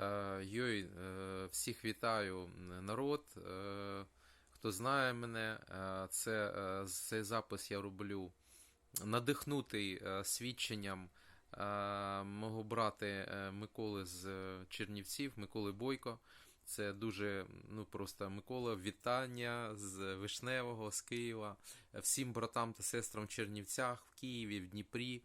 Е, Йой, е, всіх вітаю, народ. Е, Хто знає мене, це, цей запис я роблю надихнутий свідченням мого брата Миколи з Чернівців, Миколи Бойко. Це дуже ну просто Микола, вітання з Вишневого, з Києва, всім братам та сестрам в Чернівцях, в Києві, в Дніпрі,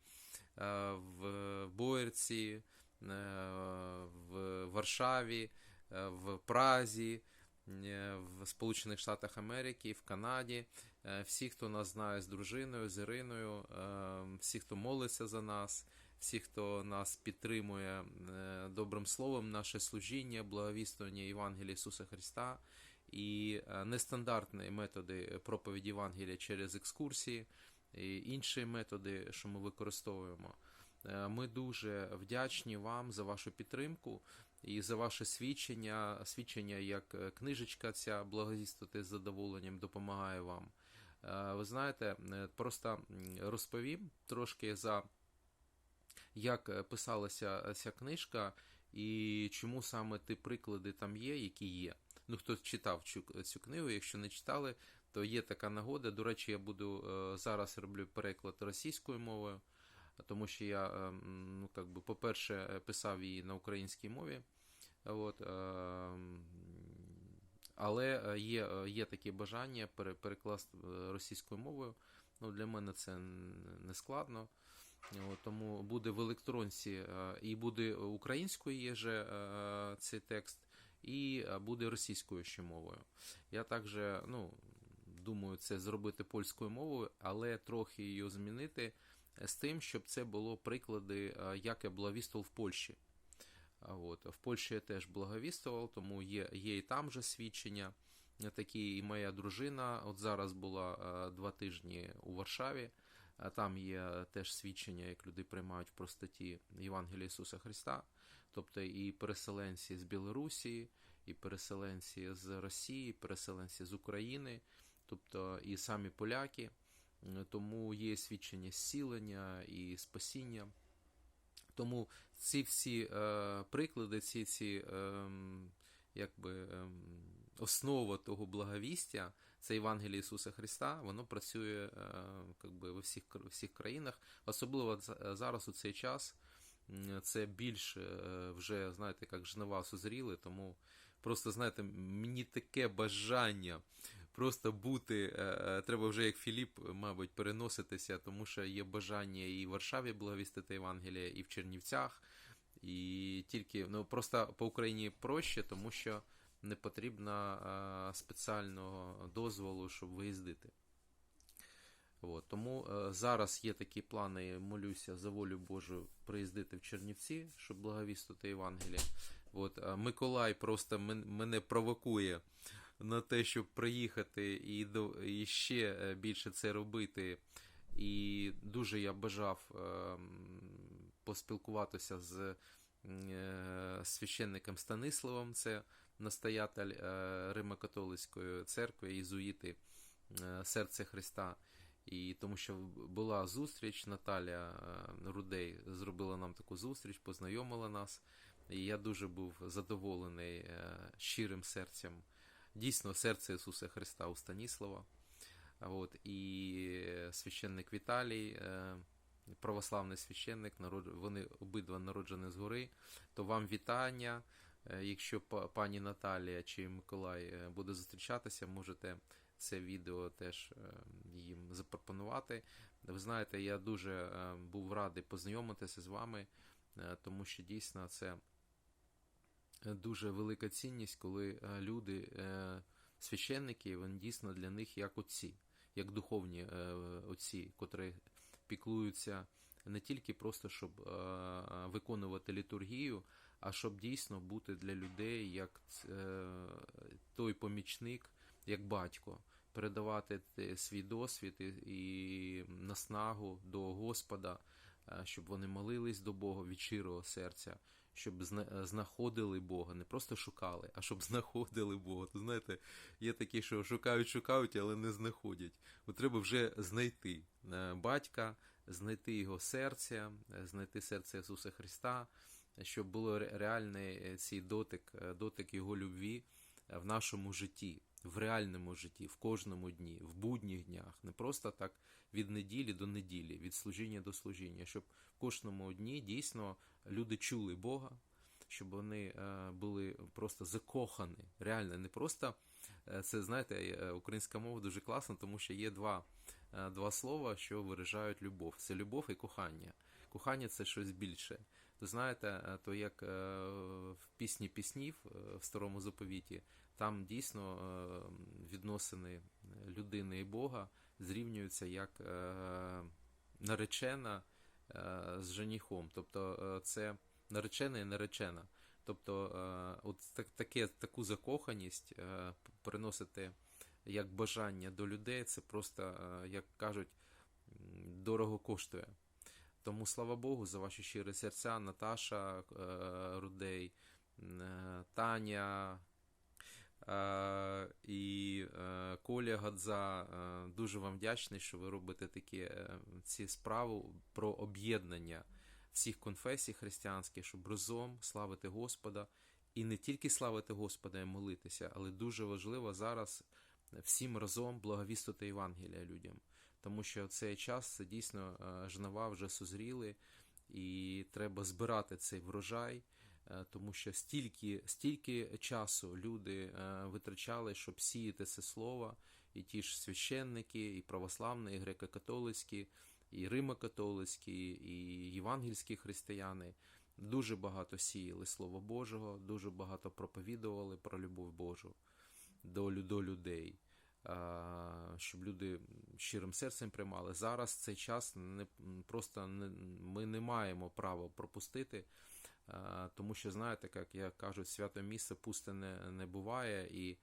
в Боярці, в Варшаві, е, в Празі, е, в Сполучених Штатах Америки, в Канаді. Е, Всі, хто нас знає з дружиною, з Іриною, е, всі, хто молиться за нас, всі, хто нас підтримує е, добрим словом, наше служіння, благовістування Євангелія Ісуса Христа і е, нестандартні методи проповіді Євангелія через екскурсії, і інші методи, що ми використовуємо. Е, Ми дуже вдячні вам за вашу підтримку і за ваше свідчення. Свідчення, як е, книжечка ця благовістити з задоволенням допомагає вам. Е, Ви знаєте, просто розповім трошки за як писалася ця книжка і чому саме ті приклади там є, які є. Ну, хто читав цю, цю книгу, якщо не читали, то є така нагода. До речі, я буду зараз роблю переклад російською мовою, тому що я, е, ну, как би, по-перше, е, писав її на українській мові. От, е, але є, є таке бажання перекласти російською мовою. Ну, для мене це не складно. От, тому буде в електронці і буде українською є же цей текст, і буде російською ще мовою. Я також ну, думаю це зробити польською мовою, але трохи її змінити з тим, щоб це було приклади, е, як я благовістував в Польщі. От. В Польщі я теж благовістував, тому є, є і там же свідчення. Е, Такі і моя дружина от зараз була е, два тижні у Варшаві. А Там є теж свідчення, як люди приймають в простоті Євангелія Ісуса Христа, тобто і переселенці з Білорусі, і переселенці з Росії, переселенці з України, тобто і самі поляки. Тому є свідчення зцілення і спасіння. Тому ці всі е, приклади, ці ці ем, якби, ем, основа того благовістя, це Євангеліє Ісуса Христа, воно працює е, якби, во всіх, всіх країнах, особливо зараз у цей час. Це більше е, вже, знаєте, як жнива созріли, тому просто, знаєте, мені таке бажання просто бути, е, е, треба вже як Філіп, мабуть, переноситися, тому що є бажання і в Варшаві благовістити Євангелія, і в Чернівцях, і тільки ну просто по Україні проще, тому що не потрібно е, спеціального дозволу, щоб виїздити. От, тому е, зараз є такі плани, молюся за волю Божу приїздити в Чернівці, щоб благовістити Євангеліє. От, е, Миколай просто мен- мене провокує на те, щоб приїхати і, до, і ще е, більше це робити. І дуже я бажав е, поспілкуватися з е, священником Станиславом, це настоятель Римо-католицької церкви, єзуїти е, Серце Христа. І тому що була зустріч, Наталя Рудей зробила нам таку зустріч, познайомила нас. І я дуже був задоволений щирим серцем. Дійсно, серце Ісуса Христа у Станіслава. От, і священник Віталій, е, православний священник, вони обидва народжені згори. То вам вітання. Е, Якщо пані Наталія чи Миколай е, буде зустрічатися, можете це відео теж їм запропонувати. Ви знаєте, я дуже був радий познайомитися з вами, тому що дійсно це дуже велика цінність, коли е, люди, е, священники, вони дійсно для них як отці, як духовні е, отці, котрі піклуються не тільки просто, щоб виконувати літургію, а щоб дійсно бути для людей як той помічник, як батько, передавати свій досвід і, наснагу до Господа, щоб вони молились до Бога від щирого серця, щоб зна- знаходили Бога, не просто шукали, а щоб знаходили Бога. То знаєте, є такі, що шукають, шукають, але не знаходять. От треба вже знайти е, батька, знайти його серця, е, знайти серце Ісуса Христа, щоб було реальний е, цей дотик, е, дотик його любві е, в нашому житті, в реальному житті, в кожному дні, в будніх днях, не просто так від неділі до неділі, від служіння до служіння, щоб в кожному дні дійсно люди чули Бога, щоб вони е, були просто закохані, реально, не просто е, це знаєте, е, українська мова дуже класна, тому що є два, два слова, що виражають любов: це любов і кохання. Кохання це щось більше. Ви знаєте, е, то як е, в пісні піснів е, в старому заповіті, там дійсно е, відносини людини і Бога зрівнюються як е, наречена е, з женіхом. Тобто е, це наречена і наречена. Тобто, е, от таке, таку закоханість е, приносити як бажання до людей, це просто, е, як кажуть, дорого коштує. Тому слава Богу за ваші щирі серця, Наташа е, Рудей, е, Таня і Коля Гадза. Дуже вам вдячний, що ви робите такі ці справи про об'єднання всіх конфесій християнських, щоб разом славити Господа. І не тільки славити Господа і молитися, але дуже важливо зараз всім разом благовістити Євангелія людям. Тому що цей час це дійсно е, жнива вже созріли, і треба збирати цей врожай, е, тому що стільки, стільки часу люди е, витрачали, щоб сіяти це слово, і ті ж священники, і православні, і греко-католицькі, і римо-католицькі, і євангельські християни. Дуже багато сіяли Слово Божого, дуже багато проповідували про любов Божу до, до людей, щоб люди щирим серцем приймали. Зараз цей час не просто не, ми не маємо права пропустити, тому що знаєте, як я кажу, свято місце пусте не, не буває. І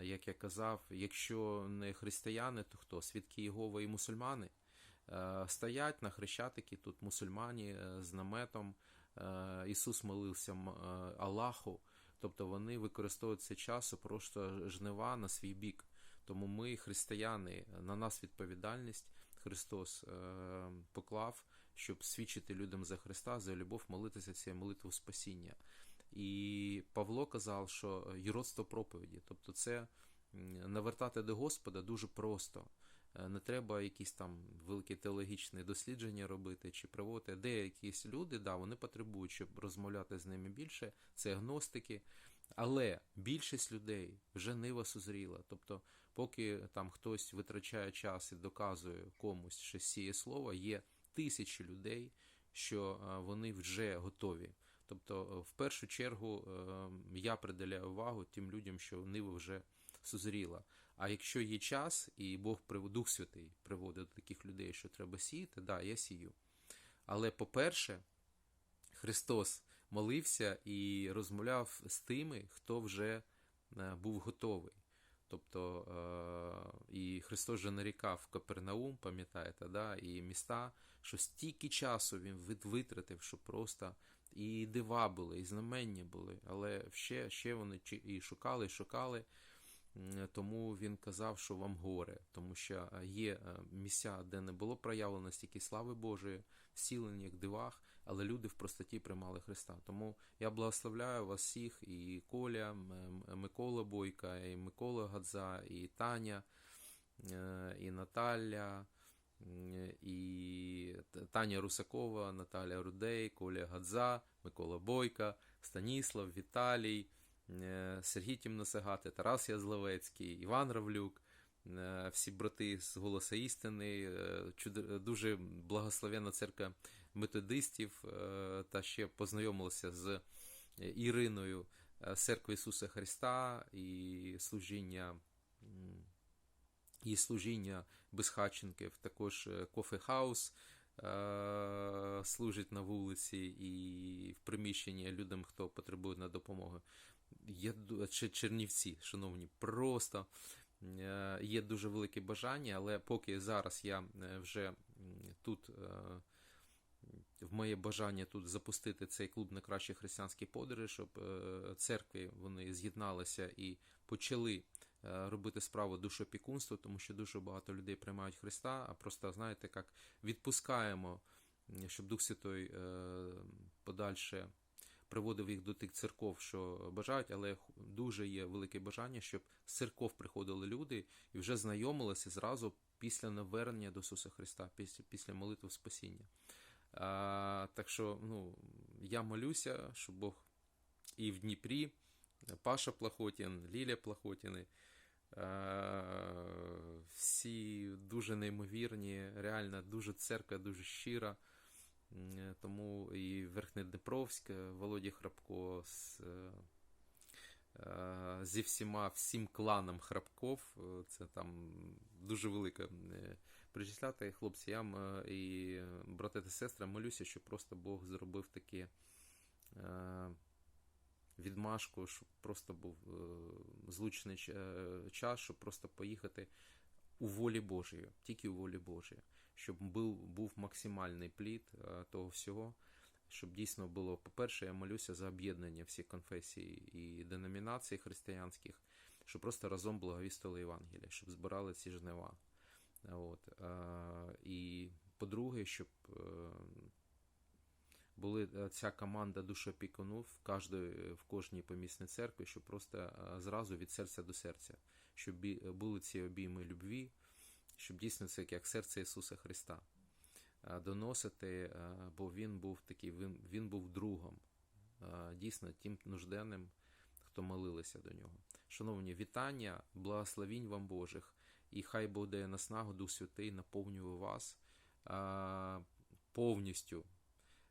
як я казав, якщо не християни, то хто? Свідки Єгови і мусульмани. Е, Стоять на хрещатики тут мусульмані е, з наметом. Е, Ісус молився е, Аллаху, тобто вони використовують цей час просто жнива на свій бік. Тому ми, християни, на нас відповідальність Христос е, поклав, щоб свідчити людям за Христа, за любов, молитися цією молитвою спасіння. І Павло казав, що юродство проповіді, тобто це навертати до Господа дуже просто. Е, Не треба якісь там великі теологічні дослідження робити чи проводити. Деякі люди, да, вони потребують, щоб розмовляти з ними більше, це агностики. Але більшість людей вже нива созріла. Тобто, поки там хтось витрачає час і доказує комусь що сіє слово, є тисячі людей, що е, вони вже готові. Тобто, е, в першу чергу я приділяю увагу тим людям, що нива вже созріла. А якщо є час, і Бог Дух Святий приводить до таких людей, що треба сіяти, да, я сію. Але по-перше, Христос молився і розмовляв з тими, хто вже е, був готовий. Тобто, е, і Христос же нарікав Капернаум, пам'ятаєте, да, і міста, що стільки часу він вит- витратив, що просто і дива були, і знамення були, але ще, ще вони і шукали, і шукали. М, Тому він казав, що вам горе, тому що е, є е, місця, де не було проявлено стільки слави Божої, вціленнях, дивах, але люди в простоті приймали Христа. Тому я благословляю вас всіх, і Коля, Микола Бойка, і Микола Гадза, і Таня, е, і Наталя, і Таня Русакова, Наталя Рудей, Коля Гадза, Микола Бойка, Станіслав, Віталій. Е, Сергій Тімносагати, Тарас Язловецький, Іван Равлюк, е, всі брати з Голоса істини, е, дуже благословенна церква методистів, та ще познайомилася з Іриною церкви Ісуса Христа і служіння. І служіння безхатченків, також кофе хаус служить на вулиці і в приміщенні людям, хто потребує на допомогу. Є чи Чернівці, шановні, просто е, є дуже велике бажання, але поки зараз я е, вже тут. е, В моє бажання тут запустити цей клуб на кращі християнські подорожі, щоб е, церкви вони з'єдналися і почали е, робити справу душопікунства, тому що дуже багато людей приймають Христа, а просто, знаєте, як відпускаємо, щоб Дух Святой е, подальше приводив їх до тих церков, що бажають, але дуже є велике бажання, щоб з церков приходили люди і вже знайомилися зразу після навернення до Ісуса Христа, після, після молитви спасіння. А, так що ну, я молюся, щоб Бог і в Дніпрі, Паша Плахотін, Лілія Плахотіни, всі дуже неймовірні, реально дуже церква, дуже щира. Тому і Верхнеднепровськ, Володі Храпко з, е, е, зі всіма, всім кланом Храпков, е, це там дуже велика е, причисляти хлопці, я м, е, і брати та сестри, молюся, щоб просто Бог зробив таке е, відмашку, щоб просто був злучний час, щоб просто поїхати у волі Божої, тільки у волі Божої, щоб був, був максимальний плід того всього. Щоб дійсно було, по-перше, я молюся за об'єднання всіх конфесій і деномінацій християнських, щоб просто разом благовістили Євангелія, щоб збирали ці жнива. От. е, І по-друге, щоб е, були е, ця команда душопікунів в в кожній помісній церкві, щоб просто зразу від серця до серця, щоб були ці обійми любві, щоб дійсно це як серце Ісуса Христа доносити, е, бо він був такий, він, він був другом, е, дійсно тим нужденним, хто молилися до нього. Шановні, вітання, благословінь вам Божих, і хай буде наснагу Дух Святий наповнює вас е, повністю.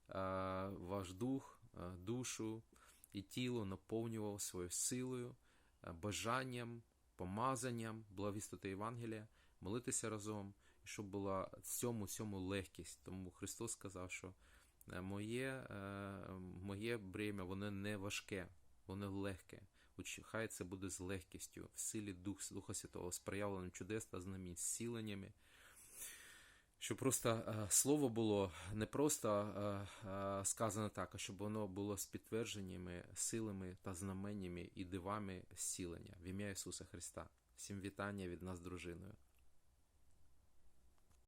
Е, Ваш дух, е, душу і тіло наповнював своєю силою, е, бажанням, помазанням, благовістити Євангелія, молитися разом, щоб була цьому цьому легкість. Тому Христос сказав, що е, моє, е, моє бремя, воно не важке, воно легке. Хай це буде з легкістю, в силі Дух, Духа Святого, з проявленням чудес та знамінь, з зціленнями. Щоб просто е, слово було не просто сказане так, а щоб воно було з підтвердженнями, силами та знаменнями і дивами зцілення в ім'я Ісуса Христа. Всім вітання від нас дружиною.